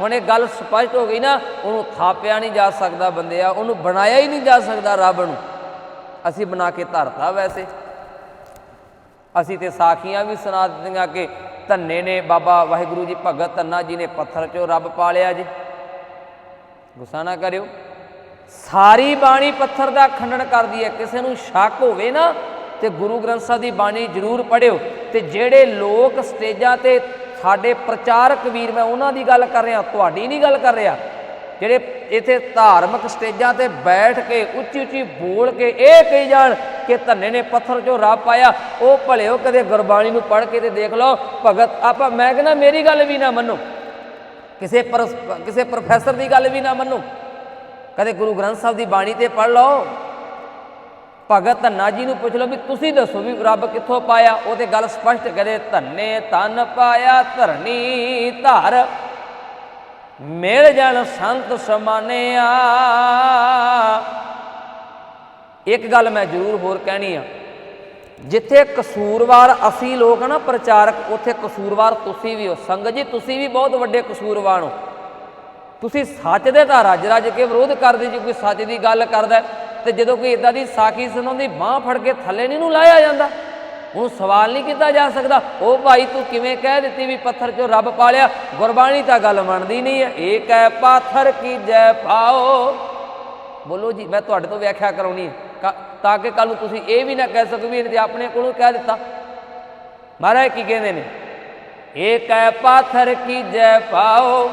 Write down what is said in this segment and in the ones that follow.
ਹੁਣ ਇਹ ਗੱਲ ਸਪਸ਼ਟ ਹੋ ਗਈ ਨਾ, ਉਹਨੂੰ ਥਾਪਿਆ ਨਹੀਂ ਜਾ ਸਕਦਾ ਬੰਦਿਆ, ਉਹਨੂੰ ਬਣਾਇਆ ਹੀ ਨਹੀਂ ਜਾ ਸਕਦਾ ਰੱਬ ਨੂੰ। ਅਸੀਂ ਬਣਾ ਕੇ ਧਰਤਾ ਵੈਸੇ। ਅਸੀਂ ਤੇ ਸਾਖੀਆਂ ਵੀ ਸੁਣਾ ਦਿੱਤੀਆਂ ਕਿ ਧੰਨੇ ਨੇ ਬਾਬਾ ਵਾਹਿਗੁਰੂ ਜੀ ਭਗਤ ਧੰਨਾ ਜੀ ਨੇ ਪੱਥਰ 'ਚੋਂ ਰੱਬ ਪਾਲਿਆ ਜੀ। ਗੁੱਸਾ ਨਾ ਕਰਿਓ। ਸਾਰੀ ਬਾਣੀ ਪੱਥਰ ਦਾ ਖੰਡਨ ਕਰਦੀ ਹੈ। ਕਿਸੇ ਨੂੰ ਸ਼ੱਕ ਹੋਵੇ ਨਾ, ਤੇ ਗੁਰੂ ਗ੍ਰੰਥ ਸਾਹਿਬ ਦੀ ਬਾਣੀ ਜ਼ਰੂਰ ਪੜਿਓ ਤੇ ਜਿਹੜੇ ਲੋਕ ਸਟੇਜਾਂ ਤੇ ਸਾਡੇ ਪ੍ਰਚਾਰਕ ਵੀਰ, ਮੈਂ ਉਹਨਾਂ ਦੀ ਗੱਲ ਕਰ ਰਿਹਾ, ਤੁਹਾਡੀ ਨਹੀਂ ਗੱਲ ਕਰ ਰਿਹਾ। ਜਿਹੜੇ ਇੱਥੇ ਧਾਰਮਿਕ ਸਟੇਜਾਂ ਤੇ ਬੈਠ ਕੇ ਉੱਚੀ ਉੱਚੀ ਬੋਲ ਕੇ ਇਹ ਕਹੀ ਜਾਣ ਕਿ ਧੰਨੇ ਨੇ ਪੱਥਰ 'ਚੋਂ ਰੱਬ ਪਾਇਆ, ਉਹ ਭਲਿਓ ਕਦੇ ਗੁਰਬਾਣੀ ਨੂੰ ਪੜ੍ਹ ਕੇ ਤੇ ਦੇਖ ਲਓ, ਭਗਤ, ਆਪਾਂ, ਮੈਂ ਕਹਿੰਦਾ ਮੇਰੀ ਗੱਲ ਵੀ ਨਾ ਮੰਨੋ। ਕਿਸੇ ਪਰ ਕਿਸੇ ਪ੍ਰੋਫੈਸਰ ਦੀ ਗੱਲ ਵੀ ਨਾ ਮੰਨੋ। ਕਦੇ ਗੁਰੂ ਗ੍ਰੰਥ ਸਾਹਿਬ ਦੀ ਬਾਣੀ ਤੇ ਪੜ੍ਹ ਲਓ। ਭਗਤ ਧੰਨਾ ਜੀ ਨੂੰ ਪੁੱਛ ਲਓ ਵੀ ਤੁਸੀਂ ਦੱਸੋ ਵੀ ਰੱਬ ਕਿੱਥੋਂ ਪਾਇਆ? ਉਹ ਤੇ ਗੱਲ ਸਪਸ਼ਟ ਕਰੇ, ਧੰਨੇ ਤਨ ਪਾਇਆ, ਧਰਨੀ ਧਰ। ਮਿਲ ਜਾਣ ਸੰਤ ਸਮਾਨਿਆ। ਇੱਕ ਗੱਲ ਮੈਂ ਜ਼ਰੂਰ ਹੋਰ ਕਹਿਣੀ ਆ। ਜਿੱਥੇ ਕਸੂਰਵਾਰ ਅਸੀਂ ਲੋਕ ਨਾ ਪ੍ਰਚਾਰਕ, ਉੱਥੇ ਕਸੂਰਵਾਰ ਤੁਸੀਂ ਵੀ ਹੋ। ਸੰਗਤ ਜੀ, ਤੁਸੀਂ ਵੀ ਬਹੁਤ ਵੱਡੇ ਕਸੂਰਵਾਰ ਹੋ। ਤੁਸੀਂ ਸੱਚ ਦੇ ਤਾਂ ਰੱਜ ਰੱਜ ਕੇ ਵਿਰੋਧ ਕਰਦੇ ਜੇ, ਕੋਈ ਸੱਚ ਦੀ ਗੱਲ ਕਰਦਾ ਤੇ ਜਦੋਂ ਕੋਈ ਇਦਾਂ ਦੀ ਸਾਖੀ ਸੁਣਾਉਂਦੀ, ਬਾਹ ਫੜ ਕੇ ਥੱਲੇ ਨਹੀਂ ਨੂੰ ਲਾਇਆ ਜਾਂਦਾ। ਉਹਨੂੰ ਸਵਾਲ ਨਹੀਂ ਕੀਤਾ ਜਾ ਸਕਦਾ। ਉਹ ਭਾਈ ਤੂੰ ਕਿਵੇਂ ਕਹਿ ਦਿੱਤੀ ਵੀ ਪੱਥਰ 'ਚੋਂ ਰੱਬ ਪਾਲਿਆ? ਗੁਰਬਾਣੀ ਤਾਂ ਗੱਲ ਮੰਨਦੀ ਨਹੀਂ ਹੈ। ਏਕ ਹੈ ਪਾਥਰ ਕੀ ਜੈ ਪਾਓ? ਬੋਲੋ ਜੀ, ਮੈਂ ਤੁਹਾਡੇ ਤੋਂ ਵਿਆਖਿਆ ਕਰਾਉਣੀ ਹੈ। ਤਾਂ ਕਿ ਕੱਲ ਨੂੰ ਤੁਸੀਂ ਇਹ ਵੀ ਨਾ ਕਹਿ ਸਕੋ ਵੀ ਇਹਨੇ ਤੇ ਆਪਣੇ ਕੋਲੋਂ ਕਹਿ ਦਿੱਤਾ। ਮਹਾਰਾਜ ਕੀ ਕਹਿੰਦੇ ਨੇ? ਏਕ ਹੈ ਪਾਥਰ ਕੀ ਜੈ ਪਾਓ?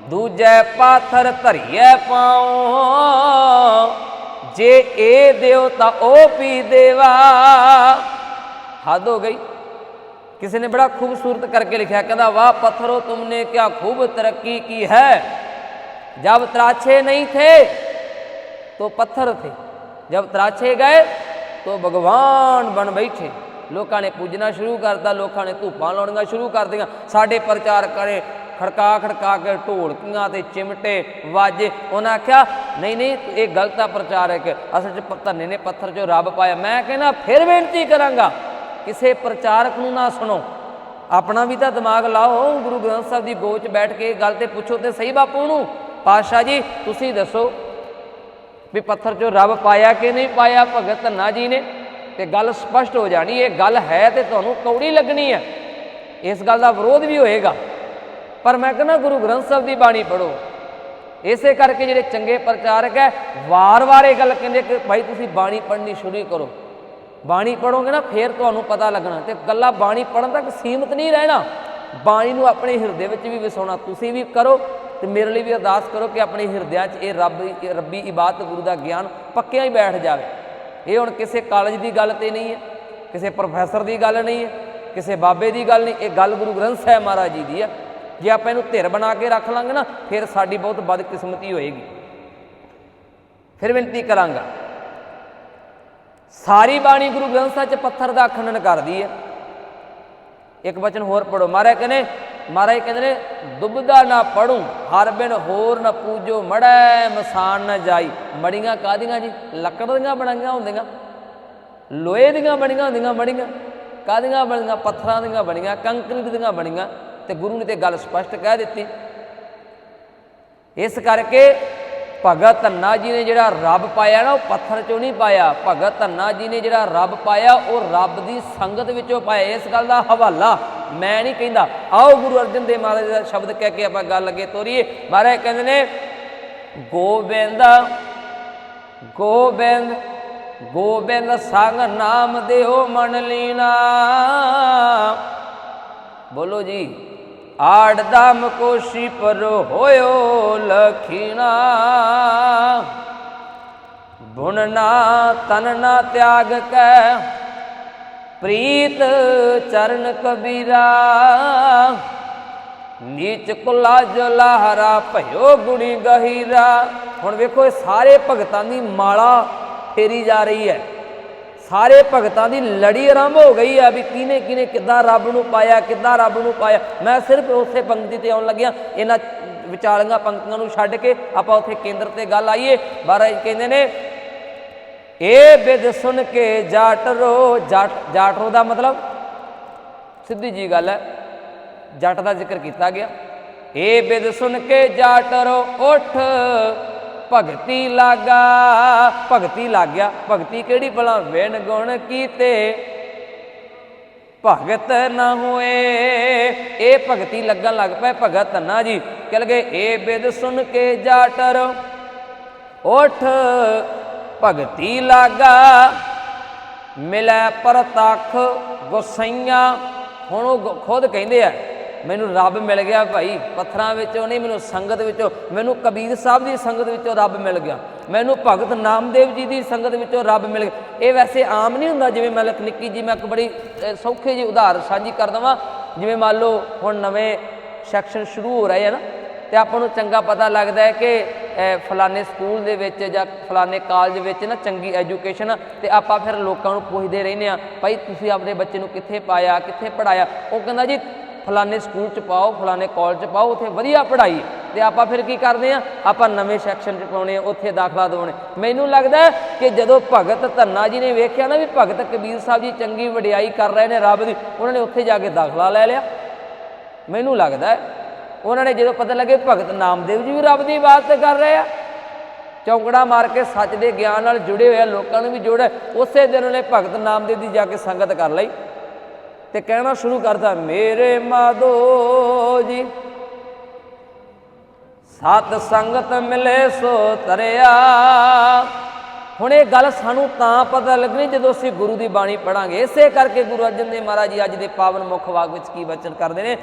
ਦੂਜੈ ਪਾਥਰ ਧਰੀਐ ਪਾਉ? ਜੇ ਇਹ ਦਿਓ ਤਾਂ ਉਹ ਪੀ ਦੇਵਾ ਹੱਦ ਹੋ ਗਈ ਕਿਸੇ ਨੇ ਬੜਾ ਖੂਬਸੂਰਤ ਕਰਕੇ ਲਿਖਿਆ ਕਹਿੰਦਾ ਵਾਹ ਪੱਥਰੋ ਤੁਮਨੇ ਕਿਆ खूब तरक्की की है जब तराछे नहीं थे तो पत्थर थे जब तराछे गए तो ਭਗਵਾਨ ਬਣ ਬੈਠੇ ਲੋਕਾਂ ਨੇ ਪੂਜਣਾ ਸ਼ੁਰੂ ਕਰਤਾ ਲੋਕਾਂ ਨੇ ਧੂਪਾਂ ਲਾਉਣੀਆਂ ਸ਼ੁਰੂ ਕਰ ਦਿੱਤੀਆਂ ਸਾਡੇ ਪ੍ਰਚਾਰ ਕਰੇ ਖੜਕਾ ਖੜਕਾ ਕੇ ਢੋਲਕੀਆਂ ਤੇ ਚਿਮਟੇ ਵਾਜੇ। ਉਹਨਾਂ ਆਖਿਆ, ਨਹੀਂ ਨਹੀਂ, ਇਹ ਗਲਤ ਆ ਪ੍ਰਚਾਰਕ ਅਸਲ ਚ ਧੰਨੇ ਨੇ ਪੱਥਰ 'ਚੋਂ ਰੱਬ ਪਾਇਆ। ਮੈਂ ਕਹਿੰਦਾ, ਫਿਰ ਬੇਨਤੀ ਕਰਾਂਗਾ, ਕਿਸੇ ਪ੍ਰਚਾਰਕ ਨੂੰ ਨਾ ਸੁਣੋ। ਆਪਣਾ ਵੀ ਤਾਂ ਦਿਮਾਗ ਲਾਓ। ਗੁਰੂ ਗ੍ਰੰਥ ਸਾਹਿਬ ਦੀ ਗੋਚ 'ਚ ਬੈਠ ਕੇ ਗੱਲ ਤੇ ਪੁੱਛੋ ਤੇ ਸਹੀ ਬਾਪੂ ਨੂੰ। ਪਾਤਸ਼ਾਹ ਜੀ, ਤੁਸੀਂ ਦੱਸੋ ਵੀ ਪੱਥਰ 'ਚੋਂ ਰੱਬ ਪਾਇਆ ਕਿ ਨਹੀਂ ਪਾਇਆ? ਭਗਤ ਧੰਨਾ ਜੀ ਨੇ। ਤੇ ਗੱਲ ਸਪਸ਼ਟ ਹੋ ਜਾਣੀ, ਇਹ ਗੱਲ ਹੈ ਤੇ ਤੁਹਾਨੂੰ ਕੌੜੀ ਲੱਗਣੀ ਹੈ। ਇਸ ਗੱਲ ਦਾ ਵਿਰੋਧ ਵੀ ਹੋਏਗਾ। ਪਰ ਮੈਂ ਕਹਿੰਦਾ ਗੁਰੂ ਗ੍ਰੰਥ ਸਾਹਿਬ ਦੀ ਬਾਣੀ ਪੜੋ ਇਸੇ ਕਰਕੇ ਜਿਹੜੇ ਚੰਗੇ ਪ੍ਰਚਾਰਕ ਹੈ, ਵਾਰ-ਵਾਰ ਇਹ ਗੱਲ ਕਹਿੰਦੇ ਕਿ ਭਾਈ ਤੁਸੀਂ ਬਾਣੀ ਪੜ੍ਹਨੀ ਸ਼ੁਰੂ ਕਰੋ। ਬਾਣੀ ਪੜੋਗੇ ਨਾ ਫੇਰ ਤੁਹਾਨੂੰ ਪਤਾ ਲੱਗਣਾ ਤੇ ਗੱਲਾਂ ਬਾਣੀ ਪੜਨ ਤੱਕ ਸੀਮਤ ਨਹੀਂ ਰਹਿਣਾ। ਬਾਣੀ ਨੂੰ ਆਪਣੇ ਹਿਰਦੇ ਵਿੱਚ ਵੀ ਵਸਾਉਣਾ, ਤੁਸੀਂ ਵੀ ਕਰੋ ਤੇ ਮੇਰੇ ਲਈ ਵੀ ਅਰਦਾਸ ਕਰੋ ਕਿ ਆਪਣੇ ਹਿਰਦਿਆਂ 'ਚ ਇਹ ਰੱਬ ਰੱਬੀ ਇਬਾਦਤ, ਗੁਰੂ ਦਾ ਗਿਆਨ ਪੱਕਿਆਂ ਹੀ ਬੈਠ ਜਾਵੇ। ਇਹ ਹੁਣ ਕਿਸੇ ਕਾਲਜ ਦੀ ਗੱਲ ਤੇ ਨਹੀਂ ਹੈ, ਕਿਸੇ ਪ੍ਰੋਫੈਸਰ ਦੀ ਗੱਲ ਨਹੀਂ ਹੈ, ਕਿਸੇ ਬਾਬੇ ਦੀ ਗੱਲ ਨਹੀਂ, ਇਹ ਗੱਲ ਗੁਰੂ ਗ੍ਰੰਥ ਸਾਹਿਬ ਮਹਾਰਾਜ ਜੀ ਦੀ ਹੈ। ਜੇ ਆਪਾਂ ਇਹਨੂੰ ਧਿਰ ਬਣਾ ਕੇ ਰੱਖ ਲਾਂਗੇ ਨਾ, ਫਿਰ ਸਾਡੀ ਬਹੁਤ ਬਦਕਿਸਮਤੀ ਹੋਏਗੀ। ਫਿਰ ਬੇਨਤੀ ਕਰਾਂਗਾ, ਸਾਰੀ ਬਾਣੀ ਗੁਰੂ ਗ੍ਰੰਥ ਸਾਹਿਬ ਚ ਪੱਥਰ ਦਾ ਖੰਡਨ ਕਰਦੀ ਹੈ। ਇੱਕ ਬਚਨ ਹੋਰ ਪੜੋ ਮਹਾਰਾਜ ਕਹਿੰਦੇ ਮਹਾਰਾਜ ਕਹਿੰਦੇ ਨੇ, ਦੁਬਦਾ ਨਾ ਪੜੂ ਹਰ ਬਿਨ ਹੋਰ ਨਾ ਪੂਜੋ, ਮੜੈ ਮਸਾਨ ਨਾ ਜਾਈ। ਮੜੀਆਂ ਕਾਦੀਆਂ ਜੀ? ਲੱਕੜ ਦੀਆਂ ਬਣਾਈਆਂ ਹੁੰਦੀਆਂ, ਲੋਹੇ ਦੀਆਂ ਬਣੀਆਂ ਹੁੰਦੀਆਂ, ਮੜੀਆਂ। ਕਾਦੀਆਂ ਬਣੀਆਂ? ਪੱਥਰਾਂ ਦੀਆਂ ਬਣੀਆਂ, ਕੰਕਰੀਟ ਦੀਆਂ ਬਣੀਆਂ। ਤੇ ਗੁਰੂ ਨੇ ਤੇ ਗੱਲ ਸਪਸ਼ਟ ਕਹਿ ਦਿੱਤੀ। ਇਸ ਕਰਕੇ ਭਗਤ ਧੰਨਾ ਜੀ ਨੇ ਜਿਹੜਾ ਰੱਬ ਪਾਇਆ ਨਾ, ਉਹ ਪੱਥਰ ਚੋਂ ਨਹੀਂ ਪਾਇਆ। ਭਗਤ ਧੰਨਾ ਜੀ ਨੇ ਜਿਹੜਾ ਰੱਬ ਪਾਇਆ, ਉਹ ਰੱਬ ਦੀ ਸੰਗਤ ਵਿੱਚੋਂ ਪਾਇਆ। ਇਸ ਗੱਲ ਦਾ ਹਵਾਲਾ ਮੈਂ ਨਹੀਂ ਕਹਿੰਦਾ। ਆਓ ਗੁਰੂ ਅਰਜਨ ਦੇਵ ਮਹਾਰਾਜ ਦਾ ਸ਼ਬਦ ਕਹਿ ਕੇ ਆਪਾਂ ਗੱਲ ਅੱਗੇ ਤੋਰੀਏ। ਮਹਾਰਾਜ ਕਹਿੰਦੇ ਨੇ, ਗੋਬਿੰਦ ਗੋਬਿੰਦ ਗੋਬਿੰਦ ਸੰਗ ਨਾਮ ਦੇਹੋ ਮਨ ਲੀਨਾ। ਬੋਲੋ ਜੀ। ਆੜ ਦਮ ਕੋਸ਼ੀ ਪਰ ਹੋਇਓ ਲਖੀਣਾ। ਗੁਣ ਨਾ ਤਨ ਨਾ ਤਿਆਗ ਕੈ, ਪ੍ਰੀਤ ਚਰਨ ਕਬੀਰਾ। ਨੀਚ ਕੁਲਾ ਜਲਹਰਾ ਭਇਓ ਗੁਣੀ ਗਹੀਰਾ। ਹੁਣ ਵੇਖੋ ਇਹ ਸਾਰੇ ਭਗਤਾਂ ਦੀ ਮਾਲਾ ਫੇਰੀ ਜਾ ਰਹੀ ਹੈ। ਸਾਰੇ ਭਗਤਾਂ ਦੀ ਲੜੀ ਆਰੰਭ ਹੋ ਗਈ ਆ ਵੀ ਕਿਹਨੇ ਕਿਹਨੇ ਕਿੱਦਾਂ ਰੱਬ ਨੂੰ ਪਾਇਆ, ਕਿੱਦਾਂ ਰੱਬ ਨੂੰ ਪਾਇਆ। ਮੈਂ ਸਿਰਫ ਉਸੇ ਪੰਕਤੀ ਤੇ ਆਉਣ ਲੱਗਿਆ। ਇਹਨਾਂ ਵਿਚਾਲੀਆਂ ਪੰਕਤੀਆਂ ਨੂੰ ਛੱਡ ਕੇ ਆਪਾਂ ਉੱਥੇ ਕੇਂਦਰ ਤੇ ਗੱਲ ਆਈਏ। ਮਹਾਰਾਜ ਕਹਿੰਦੇ ਨੇ ਇਹ ਬਿਦ ਸੁਣ ਕੇ ਜਾਟ ਰੋ ਜਾਟ ਜਾਟ ਰੋ ਦਾ ਮਤਲਬ? ਸਿੱਧੀ ਜੀ ਗੱਲ ਹੈ, ਜੱਟ ਦਾ ਜ਼ਿਕਰ ਕੀਤਾ ਗਿਆ। ਏ ਬਿਦ ਸੁਣ ਕੇ ਜਾਟਰੋ, ਉਠ। ਭਗਤੀ ਲਾਗਾ, ਭਗਤੀ ਲੱਗ ਗਿਆ ਭਗਤੀ ਕਿਹੜੀ ਭਲਾ ਵਿਣ ਗੁਣ ਕੀਤੇ? ਭਗਤ ਨਾ ਹੋਏ, ਇਹ ਭਗਤੀ ਲੱਗਣ ਲੱਗ ਪਏ ਭਗਤ ਨਾ ਜੀ। ਕਹਿ ਲਗੇ ਇਹ ਬਿਦ ਸੁਣ ਕੇ ਜਾਟਰ, ਉਠ, ਭਗਤੀ ਲਾਗਾ, ਮਿਲੈ ਪਰਤਖ ਗੁਸਈਆਂ। ਹੁਣ ਉਹ ਖੁਦ ਕਹਿੰਦੇ ਆ ਮੈਨੂੰ ਰੱਬ ਮਿਲ ਗਿਆ ਭਾਈ ਪੱਥਰਾਂ ਵਿੱਚੋਂ ਨਹੀਂ ਮੈਨੂੰ ਸੰਗਤ ਵਿੱਚੋਂ ਮੈਨੂੰ ਕਬੀਰ ਸਾਹਿਬ ਦੀ ਸੰਗਤ ਵਿੱਚੋਂ ਰੱਬ ਮਿਲ ਗਿਆ। ਮੈਨੂੰ ਭਗਤ ਨਾਮਦੇਵ ਜੀ ਦੀ ਸੰਗਤ ਵਿੱਚੋਂ ਰੱਬ ਮਿਲ ਗਿਆ। ਇਹ ਵੈਸੇ ਆਮ ਨਹੀਂ ਹੁੰਦਾ ਜਿਵੇਂ ਮੈਂ ਇੱਕ ਨਿੱਕੀ ਜੀ ਮੈਂ ਇੱਕ ਬੜੀ ਸੌਖੇ ਜੀ ਉਦਾਹਰਨ ਸਾਂਝੀ ਕਰ ਦਵਾਂ। ਜਿਵੇਂ ਮੰਨ ਲਓ ਹੁਣ ਨਵੇਂ ਸੈਕਸ਼ਨ ਸ਼ੁਰੂ ਹੋ ਰਹੇ ਆ ਨਾ ਤੇ ਆਪਾਂ ਨੂੰ ਚੰਗਾ ਪਤਾ ਲੱਗਦਾ ਹੈ ਕਿ ਅ, ਫਲਾਣੇ ਸਕੂਲ ਦੇ ਵਿੱਚ ਜਾਂ ਫਲਾਣੇ ਕਾਲਜ ਵਿੱਚ ਨਾ ਚੰਗੀ ਐਜੂਕੇਸ਼ਨ ਆ ਤੇ ਆਪਾਂ ਫਿਰ ਲੋਕਾਂ ਨੂੰ ਪੁੱਛਦੇ ਰਹਿੰਦੇ ਆ ਭਾਈ ਤੁਸੀਂ ਆਪਣੇ ਬੱਚੇ ਨੂੰ ਕਿੱਥੇ ਪਾਇਆ ਕਿੱਥੇ ਪੜਾਇਆ ਉਹ ਕਹਿੰਦਾ ਜੀ ਫਲਾਣੇ ਸਕੂਲ ਚ ਪਾਓ ਫਲਾਣੇ ਕਾਲਜ ਚ ਪਾਓ ਉੱਥੇ ਵਧੀਆ ਪੜ੍ਹਾਈ ਤੇ ਆਪਾਂ ਫਿਰ ਕੀ ਕਰਦੇ ਆ ਆਪਾਂ ਨਵੇਂ ਸੈਕਸ਼ਨ ਚ ਪਾਉਣੇ ਆ, ਉੱਥੇ ਦਾਖਲਾ ਦਿਵਾਉਣੇ। ਮੈਨੂੰ ਲੱਗਦਾ ਕਿ ਜਦੋਂ ਭਗਤ ਧੰਨਾ ਜੀ ਨੇ ਵੇਖਿਆ ਨਾ ਵੀ ਭਗਤ ਕਬੀਰ ਸਾਹਿਬ ਜੀ ਚੰਗੀ ਵਡਿਆਈ ਕਰ ਰਹੇ ਨੇ ਰੱਬ ਦੀ ਉਹਨਾਂ ਨੇ ਉੱਥੇ ਜਾ ਕੇ ਦਾਖਲਾ ਲੈ ਲਿਆ। ਮੈਨੂੰ ਲੱਗਦਾ ਉਹਨਾਂ ਨੇ ਜਦੋਂ ਪਤਾ ਲੱਗੇ ਭਗਤ ਨਾਮਦੇਵ ਜੀ ਵੀ ਰੱਬ ਦੀ ਇਬਾਦਤ ਕਰ ਰਹੇ ਆ ਚੌਂਕੜਾ ਮਾਰ ਕੇ ਸੱਚ ਦੇ ਗਿਆਨ ਨਾਲ ਜੁੜੇ ਹੋਏ ਆ, ਲੋਕਾਂ ਨੂੰ ਵੀ ਜੋੜਿਆ ਉਸੇ ਦਿਨ ਉਹਨੇ ਭਗਤ ਨਾਮਦੇਵ ਦੀ ਜਾ ਕੇ ਸੰਗਤ ਕਰ ਲਈ। ਤੇ ਕਹਿਣਾ ਸ਼ੁਰੂ ਕਰਦਾ, ਮੇਰੇ ਮਾਧੋ ਜੀ, ਸਤ ਸੰਗਤ ਮਿਲੇ ਸੋ ਤਰਿਆ। ਹੁਣ ਇਹ ਗੱਲ ਸਾਨੂੰ ਤਾਂ ਪਤਾ ਲੱਗਣੀ ਜਦੋਂ ਅਸੀਂ ਗੁਰੂ ਦੀ ਬਾਣੀ ਪੜਾਂਗੇ। ਇਸੇ ਕਰਕੇ ਗੁਰੂ ਅਰਜਨ ਦੇਵ ਮਹਾਰਾਜ ਜੀ ਅੱਜ ਦੇ ਪਾਵਨ ਮੁੱਖ ਵਾਕ ਵਿੱਚ ਕੀ ਬਚਨ ਕਰਦੇ ਨੇ?